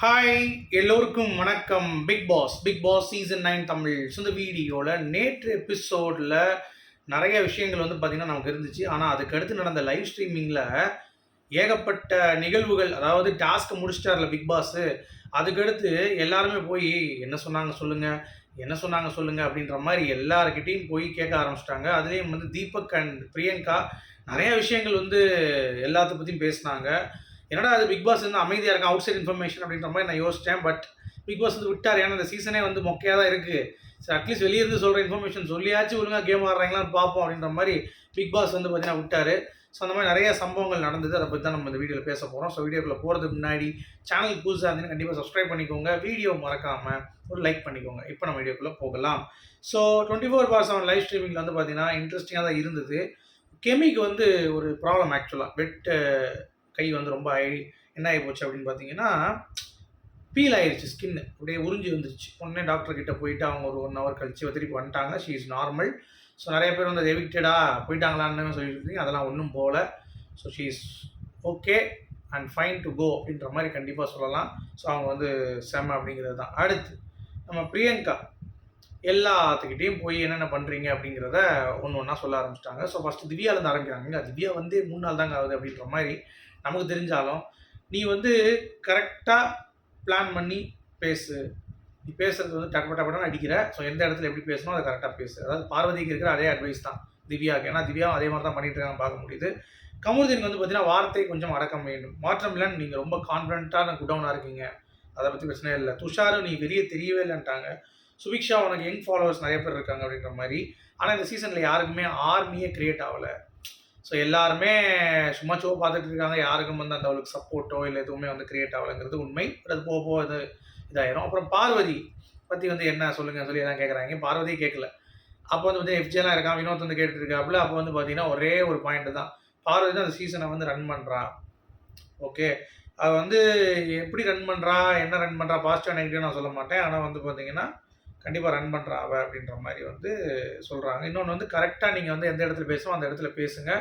Hi எல்லோருக்கும் வணக்கம். Bigg Boss Bigg Boss season nine Tamil. So இந்த வீடியோவில் நேற்று எபிசோடில் நிறைய விஷயங்கள் வந்து பார்த்திங்கன்னா நமக்கு இருந்துச்சு. ஆனால் அதுக்கு அடுத்து நடந்த லைவ் ஸ்ட்ரீமிங்கில் ஏகப்பட்ட நிகழ்வுகள் அதாவது டாஸ்க்கை முடிச்சிட்டார்ல பிக் பாஸு அதுக்கடுத்து எல்லாருமே போய் என்ன சொன்னாங்க சொல்லுங்கள் என்ன சொன்னாங்க சொல்லுங்கள் அப்படின்ற மாதிரி எல்லாருக்கிட்டையும் போய் கேட்க ஆரம்பிச்சிட்டாங்க. அதுலேயும் வந்து தீபக் அண்ட் பிரியங்கா நிறைய விஷயங்கள் வந்து எல்லாத்த பற்றியும் பேசினாங்க. என்னடா அது பிக் பாஸ் வந்து அமைதியாக இருக்கும் அவுட் சைட் இன்ஃபர்மேஷன் அப்படின்ற மாதிரி நான் யோசித்தேன் பட் பிக் பாஸ் வந்து விட்டார். ஏன்னா இந்த சீசனே வந்து மொக்கையாக தான் இருக்குது சரி அட்லீஸ்ட் வெளியே இருந்து சொல்கிற இன்ஃபர்மேஷன் சொல்லியாச்சும் ஒழுங்காக கேம் ஆடுறாங்களான்னு பார்ப்போம் அப்படின்ற மாதிரி பிக் பாஸ் வந்து பார்த்தீங்கன்னா விட்டார். ஸோ அந்த மாதிரி நிறைய சம்பவங்கள் நடந்தது. அதை பற்றி தான் நம்ம இந்த வீடியோவில் பேச போகிறோம் ஸோ வீடியோக்குள்ளே போகிறதுக்கு முன்னாடி சேனல் புதுசாக இருந்தீங்கன்னா கண்டிப்பாக சப்ஸ்கிரைப் பண்ணிக்கோங்க. வீடியோ மறக்காமல் ஒரு லைக் பண்ணிக்கோங்க. இப்போ நம்ம வீடியோக்குள்ளே போகலாம். So twenty four bar seven live ஸ்ட்ரீமிங்கில் வந்து பார்த்தீங்கன்னா இன்ட்ரெஸ்டிங்காக தான் இருந்தது. கெமிக்கு வந்து ஒரு ப்ராப்ளம் ஆக்சுவலாக வெட் கை வந்து ரொம்ப ஆகி என்ன ஆகி போச்சு அப்படின்னு பார்த்தீங்கன்னா பீல் ஆயிடுச்சு ஸ்கின் அப்படியே உறிஞ்சி வந்துருச்சு. உடனே டாக்டர் கிட்ட போயிட்டு அவங்க ஒரு ஒன் ஹவர் கழிச்சு திருப்பி வந்துட்டாங்க. ஷீ இஸ் நார்மல் ஸோ நிறைய பேர் வந்து எவிக்டடா போயிட்டாங்களான்னு சொல்லியிருக்கீங்க. அதெல்லாம் ஒன்றும் போகல. So she is okay and fine to go அப்படின்ற மாதிரி கண்டிப்பாக சொல்லலாம். ஸோ அவங்க வந்து செம அப்படிங்கிறது தான். அடுத்து நம்ம பிரியங்கா. எல்லாத்துக்கிட்டேயும் போய் என்னென்ன பண்ணுறீங்க அப்படிங்கிறத ஒன்று ஒன்றா சொல்ல ஆரம்பிச்சிட்டாங்க. ஸோ ஃபஸ்ட்டு திவ்யாவிலேருந்து ஆரம்பிக்கிறாங்க. திவ்யா வந்து மூணு நாள் தாங்க ஆகுது அப்படின்ற மாதிரி நமக்கு தெரிஞ்சாலும் நீ வந்து கரெக்டாக பிளான் பண்ணி பேசு. நீ பேசுறது வந்து டக்கு டக்கு அடிக்கிற. ஸோ எந்த இடத்துல எப்படி பேசணும் அதை கரெக்டாக பேசு. அதாவது பார்வதிக்கு இருக்கிற அதே அட்வைஸ் தான் திவ்யாவுக்கு. ஏன்னா திவ்யாவும் அதே மாதிரி தான் பண்ணிட்டு இருக்காங்க பார்க்க முடியுது. கமுதினுக்கு வந்து பார்த்தீங்கன்னா வார்த்தை கொஞ்சம் அடக்கம் வேண்டும். மாற்றம் இல்லைன்னு நீங்கள் ரொம்ப கான்ஃபிடண்ட்டான குடவுனாக இருக்கீங்க. அதை பற்றி பிரச்சனை இல்லை. துஷாரும் நீ வெளியே தெரியவே இல்லைன்ட்டாங்க. சுபிக்ஷா உனக்கு யங் ஃபாலோவர்ஸ் நிறைய பேர் இருக்காங்க அப்படின்ற மாதிரி. ஆனால் இந்த சீசனில் யாருக்குமே ஆர்மியே கிரியேட் ஆகலை. ஸோ எல்லாருமே சும்மா சோ பார்த்துட்டு இருக்காங்க. யாருக்கும் வந்து அந்த அவளுக்கு சப்போர்ட்டோ இல்லை எதுவுமே வந்து கிரியேட் ஆகலைங்கிறது உண்மை. பட் அது போக போக இது இதாயிரும். அப்புறம் பார்வதி பற்றி வந்து என்ன சொல்லுங்க சொல்லி எல்லாம் கேட்குறாங்க பார்வதி கேட்கல அப்போ வந்து வந்து இருக்கான். வினோத் வந்து கேட்டுட்டு அப்போ வந்து பார்த்தீங்கன்னா ஒரே ஒரு பாயிண்ட் தான். பார்வதி தான் அந்த சீசனை வந்து ரன் பண்ணுறா ஓகே அது வந்து எப்படி ரன் பண்ணுறா என்ன ரன் பண்ணுறா பாசிட்டிவ் நெகட்டிவ் நான் சொல்ல மாட்டேன். ஆனால் வந்து பார்த்தீங்கன்னா கண்டிப்பாக ரன் பண்ணுறா அப்படின்ற மாதிரி வந்து சொல்கிறாங்க இன்னொன்று வந்து கரெக்டாக நீங்கள் வந்து எந்த இடத்துல பேசணும் அந்த இடத்துல பேசுங்க.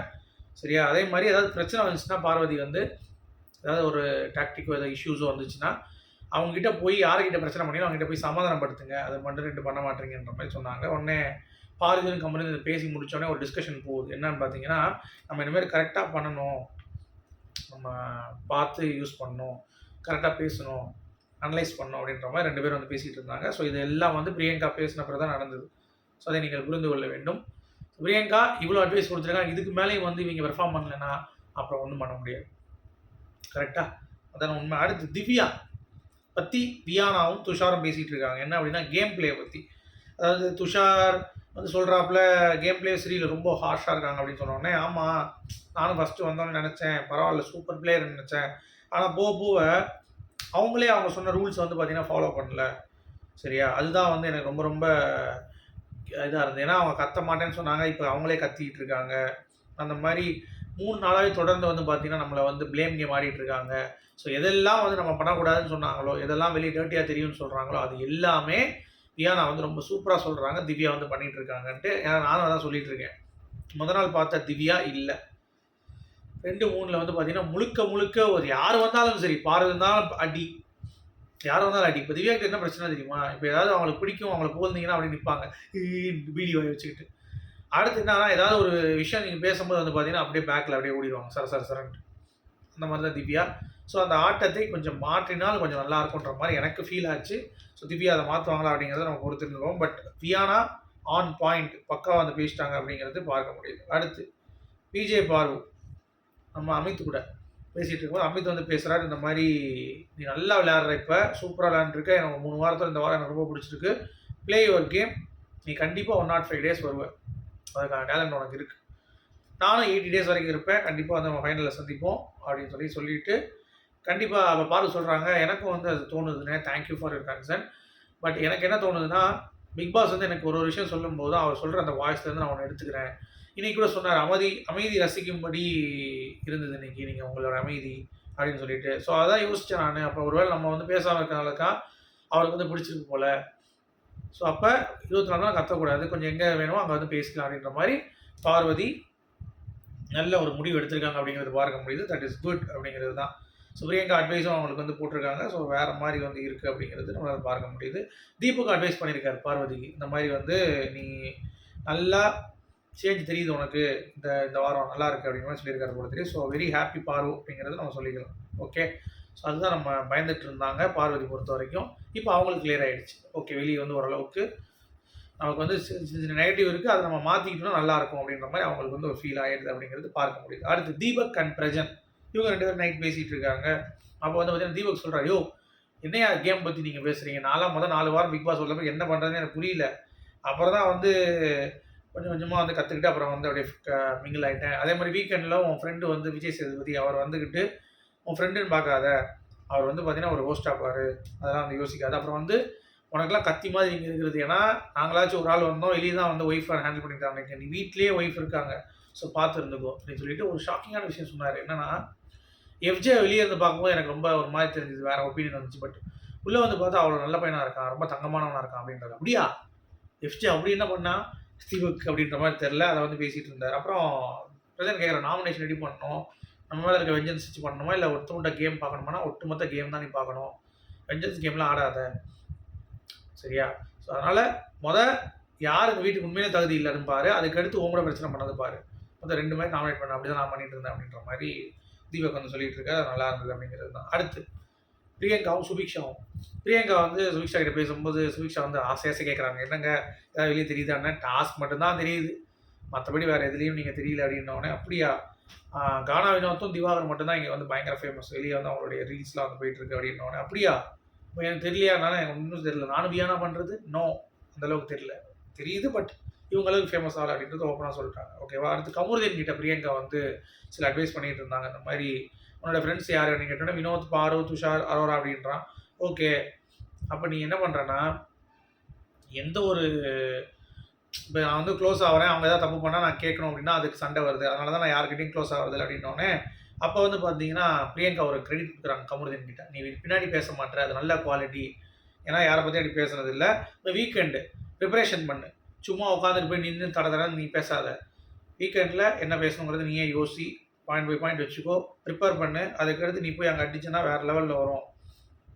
சரியா? அதே மாதிரி ஏதாவது பிரச்சனை வந்துச்சுன்னா பார்வதி வந்து ஏதாவது ஒரு டாக்டிக்கோ ஏதாவது இஷ்யூஸோ வந்துச்சுன்னா அவங்ககிட்ட போய் யார்கிட்ட பிரச்சனை பண்ணி அவங்ககிட்ட போய் சமாதானப்படுத்துங்க. அதை மட்டும் ரெண்டு பண்ண மாட்டீங்கன்ற மாதிரி சொன்னாங்க. உடனே பார்வதியும் கம்பெனி இதை பேசி முடிச்சோடனே ஒரு டிஸ்கஷன் போகுது. என்னன்னு பார்த்தீங்கன்னா நம்ம இனிமேல் கரெக்டாக பண்ணணும். நம்ம பார்த்து யூஸ் பண்ணணும். கரெக்டாக பேசணும். அனலைஸ் பண்ணோம் அப்படின்ற மாதிரி ரெண்டு பேரும் வந்து பேசிகிட்டு இருந்தாங்க. ஸோ இது எல்லாம் வந்து பிரியங்கா பேசின பிறகு தான் நடந்தது. ஸோ அதை நீங்கள் புரிந்து கொள்ள வேண்டும். பிரியங்கா இவ்வளோ அட்வைஸ் கொடுத்துருக்காங்க. இதுக்கு மேலேயும் வந்து இவங்க பெர்ஃபார்ம் பண்ணலைன்னா அப்புறம் ஒன்றும் பண்ண முடியாது. கரெக்டாக அதான் உண்மை. அடுத்து திவ்யா பற்றி வியானாவும் துஷாரும் பேசிகிட்டு இருக்காங்க. என்ன அப்படின்னா கேம் பிளே பற்றி அதாவது துஷார் வந்து சொல்கிறாப்புல கேம் பிளே சீரியல் ரொம்ப ஹார்ஷாக இருக்காங்க அப்படின்னு சொன்னோடனே ஆமாம் நானும் ஃபஸ்ட்டு வந்தோன்னு நினச்சேன். பரவாயில்ல சூப்பர் பிளேயர் நினச்சேன். ஆனால் போக போக அவங்களே அவங்க சொன்ன ரூல்ஸ் வந்து பார்த்திங்கன்னா ஃபாலோ பண்ணல. சரியா? அதுதான் வந்து எனக்கு ரொம்ப ரொம்ப இதாக இருந்தது. ஏன்னா அவங்க கத்த மாட்டேன்னு சொன்னாங்க. இப்போ அவங்களே கத்திக்கிட்டு இருக்காங்க. அந்த மாதிரி மூணு நாளாகவே தொடர்ந்து வந்து பார்த்திங்கன்னா நம்மளை வந்து ப்ளேம் கேம் ஆடிட்டு இருக்காங்க. ஸோ எதெல்லாம் வந்து நம்ம பண்ணக்கூடாதுன்னு சொன்னாங்களோ எதெல்லாம் வெளியே டேர்ட்டியாக தெரியும்னு சொல்கிறாங்களோ அது எல்லாமே வியானா வந்து ரொம்ப சூப்பராக சொல்கிறாங்க திவ்யா வந்து பண்ணிகிட்டு இருக்காங்கன்ட்டு. ஏன்னா நானும் அதான் சொல்லிகிட்ருக்கேன் இருக்கேன். முத நாள் பார்த்த திவ்யா இல்லை. ரெண்டு மூணில் வந்து பார்த்தீங்கன்னா முழுக்க முழுக்க ஒரு யார் வந்தாலும் சரி பாரு இருந்தாலும் அடி. யார் வந்தாலும் அடி. இப்போ திவ்யாக்கு என்ன பிரச்சனை தெரியுமா? இப்போ ஏதாவது அவங்களுக்கு பிடிக்கும் அவங்கள புகழ்ந்தீங்கன்னா அப்படி நிற்பாங்க வீடியோ வச்சுக்கிட்டு. அடுத்து என்னன்னா ஏதாவது ஒரு விஷயம் நீங்கள் பேசும்போது வந்து பார்த்தீங்கன்னா அப்படியே பேக்கில் அப்படியே ஓடிடுவாங்க. சர சர சரன்ட்டு. அந்த மாதிரி தான் திவ்யா. ஸோ அந்த ஆட்டத்தை கொஞ்சம் மாற்றினால் கொஞ்சம் நல்லா இருக்குன்ற மாதிரி எனக்கு ஃபீல் ஆச்சு. ஸோ திவ்யா அதை மாற்றுவாங்களா அப்படிங்கிறத நம்ம பொறுத்திருந்தோம் பட் வியானா ஆன் பாயிண்ட் பக்காவாக வந்து பேசிட்டாங்க அப்படிங்கிறது பார்க்க முடியுது. அடுத்து பிஜே பார்வு நம்ம அமித் கூட பேசிகிட்டு இருக்கும்போது அமித் வந்து பேசுகிறாரு இந்த மாதிரி நீ நல்லா விளையாடுற இப்போ சூப்பராக விளையாண்டுருக்க எனக்கு மூணு வாரத்தில் இந்த வாரம் எனக்கு ரொம்ப பிடிச்சிருக்கு. ப்ளே யுவர் கேம் நீ கண்டிப்பாக ஒன் நாட் ஃபைவ் டேஸ் வருவேன் அதுக்கான டேலண்ட் உனக்கு இருக்குது நானும் எயிட்டி டேஸ் வரைக்கும் இருப்பேன். கண்டிப்பாக வந்து நம்ம ஃபைனலில் சந்திப்போம் அப்படின்னு சொல்லி சொல்லிட்டு கண்டிப்பாக அவள் பார்த்து சொல்கிறாங்க எனக்கும் வந்து அது தோணுதுண்ணே thank you for your concern but எனக்கு என்ன தோணுதுன்னா பிக் பாஸ் வந்து எனக்கு ஒரு ஒரு விஷயம் சொல்லும்போது அவர் சொல்கிற அந்த வாய்ஸ்லேருந்து நான் ஒன்று எடுத்துக்கிறேன். இன்றைக்கி கூட சொன்னார் அமைதி அமைதி ரசிக்கும்படி இருந்தது இன்னைக்கு நீங்கள் உங்களோட அமைதி அப்படின்னு சொல்லிட்டு. ஸோ அதான் யோசித்தேன் நான். அப்போ ஒருவேளை நம்ம வந்து பேசாமல் இருக்கிறனாலக்கா அவருக்கு வந்து பிடிச்சிருக்கு போல். ஸோ அப்போ இருபத்தி நாலு நாள் கத்தக்கூடாது. கொஞ்சம் எங்கே வேணுமோ அங்கே வந்து பேசிக்கலாம் அப்படின்ற மாதிரி பார்வதி நல்ல ஒரு முடிவு எடுத்திருக்காங்க அப்படிங்கிறது பார்க்க முடியுது. தட் இஸ் குட் அப்படிங்கிறது தான். ஸோ பிரியங்கா அட்வைஸும் அவங்களுக்கு வந்து போட்டிருக்காங்க. ஸோ வேறு மாதிரி வந்து இருக்குது அப்படிங்கிறது நம்மளால் பார்க்க முடியுது. தீபக் அட்வைஸ் பண்ணியிருக்காரு பார்வதிக்கு இந்த மாதிரி வந்து நீ நல்லா சேஞ்ச் தெரியுது உனக்கு. இந்த இந்த வாரம் நல்லா இருக்குது அப்படிங்கிற மாதிரி சொல்லியிருக்காரு போல தெரியும் ஸோ வெரி ஹாப்பி பார்வு அப்படிங்கிறது நம்ம சொல்லிக்கலாம். ஓகே ஸோ அதுதான் நம்ம பயந்துட்டு இருந்தாங்க பார்வதி பொறுத்த வரைக்கும். இப்போ அவங்களுக்கு கிளியர் ஆகிடுச்சு ஓகே வெளியே வந்து ஓரளவுக்கு நமக்கு வந்து சின்ன சின்ன நெகட்டிவ் இருக்குது அதை நம்ம மாற்றிக்கிட்டோம்னா நல்லா இருக்கும் அப்படின்ற மாதிரி அவங்களுக்கு வந்து ஒரு ஃபீல் ஆகிடுது அப்படிங்கிறது பார்க்க முடியுது. அடுத்து தீபக் அண்ட் பிரஜன். இவங்க ரெண்டு பேரும் நைட் பேசிகிட்டு இருக்காங்க. அப்போ வந்து பார்த்தீங்கன்னா தீபக் சொல்கிறா யோ என்னையா கேம் பற்றி நீங்கள் பேசுகிறீங்க நாலாம் முதல் நாலு வாரம் பிக் பாஸ் உள்ளப்போ என்ன பண்ணுறதுன்னு எனக்கு புரியல. அப்புறம் தான் வந்து கொஞ்சம் கொஞ்சமாக வந்து கற்றுக்கிட்டு அப்புறம் வந்து அப்படியே மிங்கிள் ஆகிட்டேன் அதே மாதிரி வீக்கெண்டில் உன் ஃப்ரெண்டு வந்து விஜய் சேதுபதி அவர் வந்துக்கிட்டு உன் ஃப்ரெண்டுன்னு பார்க்காத. அவர் வந்து பார்த்தீங்கன்னா ஒரு ஹோஸ்ட் ஆப்பார் அதெல்லாம் வந்து யோசிக்காது. அப்புறம் வந்து உனக்கெல்லாம் கத்தி மாதிரி இங்கே இருக்கிறது ஏன்னா நாங்களாச்சும் ஒரு ஆள் வந்தோம். வெளியே தான் வந்து ஒய்ஃபை ஹேண்டில் பண்ணிட்டாங்க நீ வீட்லேயே ஒய்ஃப் இருக்காங்க. ஸோ பார்த்து இருந்துக்கோ அப்படின்னு சொல்லிட்டு ஒரு ஷாக்கிங்கான விஷயம் சொன்னார். என்னன்னா எஃப்ஜே வெளியே இருந்து பார்க்கும்போது எனக்கு ரொம்ப ஒரு மாதிரி தெரிஞ்சது. வேற ஒப்பீனியன் வந்துச்சு. பட் உள்ளே வந்து பார்த்தா அவ்வளோ நல்ல பையனாக இருக்கான். ரொம்ப தங்கமானவனாக இருக்கான் அப்படின்றது அப்படியா? எஃப்ஜே அப்படி என்ன பண்ணால் ஸ்டீவுக் அப்படின்ற மாதிரி தெரில அதை வந்து பேசிகிட்டு இருந்தார். அப்புறம் பிரசன்ட் கேட்குற நாமினேஷன் ரெடி பண்ணணும். நம்ம மேலே இருக்க வெஞ்சன்ஸ் வச்சு பண்ணணுமா? இல்லை ஒருத்தவண்ட கேம் பார்க்கணுமானா ஒட்டுமொத்த கேம் தான் நீ பார்க்கணும். வெஞ்சன்ஸ் கேம்லாம் ஆடாத. சரியா? ஸோ அதனால் மொதல் யார் இந்த வீட்டுக்கு உண்மையிலே தகுதி இல்லைன்னு பாரு. அதுக்கடுத்து உங்களோட பிரச்சனை பண்ணது பாரு. மொத்தம் ரெண்டு மாதிரி நாமினேட் பண்ண. அப்படி தான் நான் பண்ணிட்டு இருந்தேன் அப்படின்ற மாதிரி தீபக் வந்து சொல்லிட்டு இருக்காரு. அது நல்லா இருந்தது அப்படிங்கிறது தான். அடுத்து. பிரியங்காவும் சுபிக்ஷாவும். பிரியங்கா வந்து சுபிக்ஷா கிட்ட பேசும்போது சுபிக்ஷா வந்து ஆசையாசை கேட்குறாங்க என்னங்க? ஏதாவது வெளியே தெரியுதாண்ணே டாஸ்க் மட்டும்தான் தெரியுது. மற்றபடி வேறு எதுலேயும் நீங்கள் தெரியல அப்படின்னோடனே அப்படியா? கானா வினோத்தும் திவாகர் மட்டும்தான் இங்கே வந்து பயங்கர ஃபேமஸ் வெளியே வந்து அவங்களுடைய ரீல்ஸ்லாம் வந்து போயிட்டுருக்கு. அப்படின்னோடனே அப்படியா? இப்போ எனக்கு தெரியலையானால எனக்கு ஒன்றும் தெரியல. நானும் வியானா பண்ணுறது நோ அந்த அளவுக்கு தெரியல. தெரியுது பட் இவங்களுக்கு ஃபேமஸ் ஆகலை அப்படின்றது ஓப்பனாக சொல்லிட்டாங்க. ஓகேவா அடுத்து கமருதீன் கிட்ட பிரியங்கா வந்து சில அட்வைஸ் பண்ணிகிட்டு இருந்தாங்க. இந்த மாதிரி உன்னோட ஃப்ரெண்ட்ஸ் யார்? அப்படின்னு கேட்டோன்னா வினோத் பாரு துஷார் அரோரா அப்படின்றான். ஓகே அப்போ நீ என்ன பண்ணுறன்னா எந்த ஒரு இப்போ நான் வந்து க்ளோஸ் ஆகிறேன் அவங்க ஏதாவது தப்பு பண்ணால் நான் கேட்கணும் அப்படின்னா அதுக்கு சண்டை வருது. அதனால தான் நான் யார்கிட்டையும் க்ளோஸ் ஆகிறது அப்படின்னோடனே அப்போ வந்து பார்த்தீங்கன்னா பிரியங்கா ஒரு கிரெடிட் கொடுக்குறாங்க கமருதீன் கிட்ட. நீ பின்னாடி பேச மாட்டேற அது நல்ல குவாலிட்டி ஏன்னா யாரை பற்றி அப்படி பேசுனது இல்லை இந்த வீக்கெண்டு ப்ரிப்பரேஷன் பண்ணு. சும்மா உட்காந்துட்டு போய் நின்று தட தடன்னு நீ பேசாத. வீக்கெண்டில் என்ன பேசணுங்கிறது நீயே யோசி. பாயிண்ட் பை பாயிண்ட் வச்சுக்கோ ப்ரிப்பேர் பண்ணு. அதுக்கடுத்து நீ போய் அங்கே அடிச்சுன்னா வேறு லெவலில் வரும்.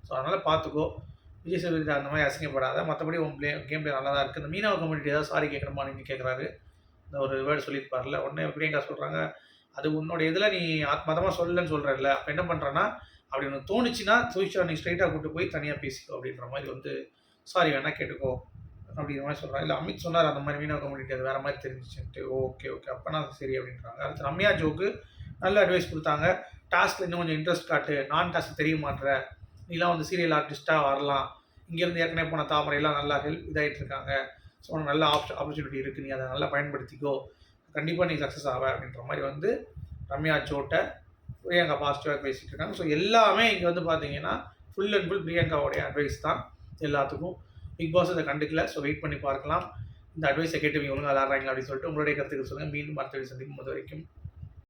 ஸோ அதனால் பார்த்துக்கோ விஜய் சேதுபதி அந்த மாதிரி அசிங்கப்படாத. மற்றபடி உன் பிளே கேம் பிளே நல்லா தான் இருக்குது இந்த மீனவ கம்யூனிட்டி ஏதாவது சாரி கேட்கணுமா நீங்கள் கேட்குறாரு இந்த ஒரு வேர்டு சொல்லியிருப்பார்ல உடனே பிரியங்கா சொல்கிறாங்க அது உன்னோட இதில் நீ ஆத்மாதமாக சொல்லலன்னு சொல்கிறல்ல அப்போ என்ன பண்ணுறேன்னா அப்படி உனக்கு தோணுச்சுன்னா சுவிச்சா நீ ஸ்ட்ரைட்டாக கூட்டு போய் தனியாக பேசிக்கோ. அப்படின்ற மாதிரி வந்து சாரி வேணா கேட்டுக்கோ. அப்படிங்கிற மாதிரி சொல்கிறாங்க இல்லை அமித் சொன்னார் அந்த மாதிரி மீனவ கம்யூனிட்டி அது வேறு மாதிரி தெரிஞ்சிச்சுன்ட்டு. Okay okay. அப்போனா சரி அப்படின்றாங்க. அடுத்து ரம்யா ஜோக்கு நல்ல அட்வைஸ் கொடுத்தாங்க. டாஸ்க்கில் இன்னும் கொஞ்சம் இன்ட்ரெஸ்ட் காட்டு. நான் டாஸ்க் தெரிய மாட்டுற நீலாம் வந்து சீரியல் ஆர்டிஸ்ட்டாக வரலாம். இங்கேருந்து ஏற்கனவே போன தாமரையெல்லாம் நல்லா ஹெல்ப் இதாகிட்டு இருக்காங்க. ஸோ உனக்கு நல்ல ஆப்ஷ ஆப்பர்ச்சுனிட்டி இருக்குது நீ அதை நல்லா பயன்படுத்திக்கோ. கண்டிப்பாக நீ சக்ஸஸ் ஆவ அப்படின்ற மாதிரி வந்து ரம்யா சோட்டை பிரியங்கா பாசிட்டிவாக பேசிகிட்டு இருக்காங்க. ஸோ எல்லாமே இங்கே வந்து பார்த்தீங்கன்னா ஃபுல் அண்ட் ஃபுல் பிரியங்காவுடைய அட்வைஸ் தான் எல்லாத்துக்கும். பிக் பாஸ் அதை கண்டுக்கல. ஸோ வெயிட் பண்ணி பார்க்கலாம். இந்த அட்வைஸை கேட்டு இவங்க ஒழுங்காக விளாட்றாங்களா அப்படின்னு சொல்லிட்டு உங்களுடைய கருத்துக்கள் சொல்லுங்கள் மீண்டும் அடுத்த சந்திக்கும். போது வரைக்கும்